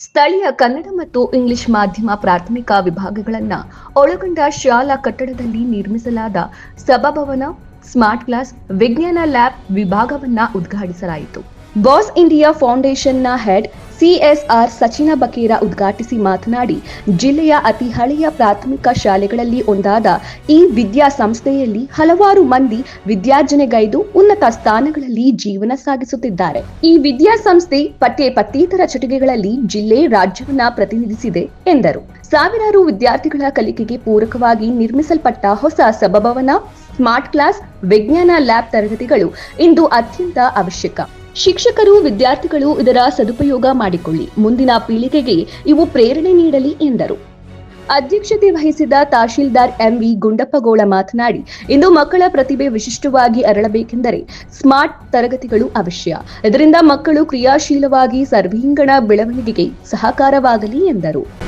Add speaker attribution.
Speaker 1: ಸ್ಥಳೀಯ ಕನ್ನಡ ಮತ್ತು ಇಂಗ್ಲಿಷ್ ಮಾಧ್ಯಮ ಪ್ರಾಥಮಿಕ ವಿಭಾಗಗಳನ್ನ ಒಳಗೊಂಡ ಶಾಲಾ ಕಟ್ಟಡದಲ್ಲಿ ನಿರ್ಮಿಸಲಾದ ಸಭಾಭವನ, ಸ್ಮಾರ್ಟ್ ಕ್ಲಾಸ್, ವಿಜ್ಞಾನ ಲ್ಯಾಬ್ ವಿಭಾಗವನ್ನ ಉದ್ಘಾಟಿಸಲಾಯಿತು. ಬಾಸ್ ಇಂಡಿಯಾ ಫೌಂಡೇಶನ್ನ ಹೆಡ್ ಸಿಎಸ್ಆರ್ ಸಚಿನ ಬಕೇರ ಉದ್ಘಾಟಿಸಿ ಮಾತನಾಡಿ, ಜಿಲ್ಲೆಯ ಅತಿ ಹಳೆಯ ಪ್ರಾಥಮಿಕ ಶಾಲೆಗಳಲ್ಲಿ ಒಂದಾದ ಈ ವಿದ್ಯಾಸಂಸ್ಥೆಯಲ್ಲಿ ಹಲವಾರು ಮಂದಿ ವಿದ್ಯಾರ್ಜನೆಗೈದು ಉನ್ನತ ಸ್ಥಾನಗಳಲ್ಲಿ ಜೀವನ ಸಾಗಿಸುತ್ತಿದ್ದಾರೆ. ಈ ವಿದ್ಯಾಸಂಸ್ಥೆ ಪಠ್ಯ ಪಠ್ಯೇತರ ಚಟುವಟಿಕೆಗಳಲ್ಲಿ ಜಿಲ್ಲೆ ರಾಜ್ಯವನ್ನ ಪ್ರತಿನಿಧಿಸಿದೆ ಎಂದರು. ಸಾವಿರಾರು ವಿದ್ಯಾರ್ಥಿಗಳ ಕಲಿಕೆಗೆ ಪೂರಕವಾಗಿ ನಿರ್ಮಿಸಲ್ಪಟ್ಟ ಹೊಸ ಸಭಾಭವನ ಸ್ಮಾರ್ಟ್ ಕ್ಲಾಸ್, ವಿಜ್ಞಾನ ಲ್ಯಾಬ್ ತರಗತಿಗಳು ಇಂದು ಅತ್ಯಂತ ಅವಶ್ಯಕ. ಶಿಕ್ಷಕರು, ವಿದ್ಯಾರ್ಥಿಗಳು ಇದರ ಸದುಪಯೋಗ ಮಾಡಿಕೊಳ್ಳಿ. ಮುಂದಿನ ಪೀಳಿಗೆಗೆ ಇವು ಪ್ರೇರಣೆ ನೀಡಲಿ ಎಂದರು. ಅಧ್ಯಕ್ಷತೆ ವಹಿಸಿದ ತಹಶೀಲ್ದಾರ್ ಎಂವಿ ಗುಂಡಪ್ಪಗೋಳ ಮಾತನಾಡಿ, ಇಂದು ಮಕ್ಕಳ ಪ್ರತಿಭೆ ವಿಶಿಷ್ಟವಾಗಿ ಅರಳಬೇಕೆಂದರೆ ಸ್ಮಾರ್ಟ್ ತರಗತಿಗಳು ಅವಶ್ಯ. ಇದರಿಂದ ಮಕ್ಕಳು ಕ್ರಿಯಾಶೀಲವಾಗಿ ಸರ್ವೀಂಗಣ ಬೆಳವಣಿಗೆಗೆ ಸಹಕಾರವಾಗಲಿ ಎಂದರು.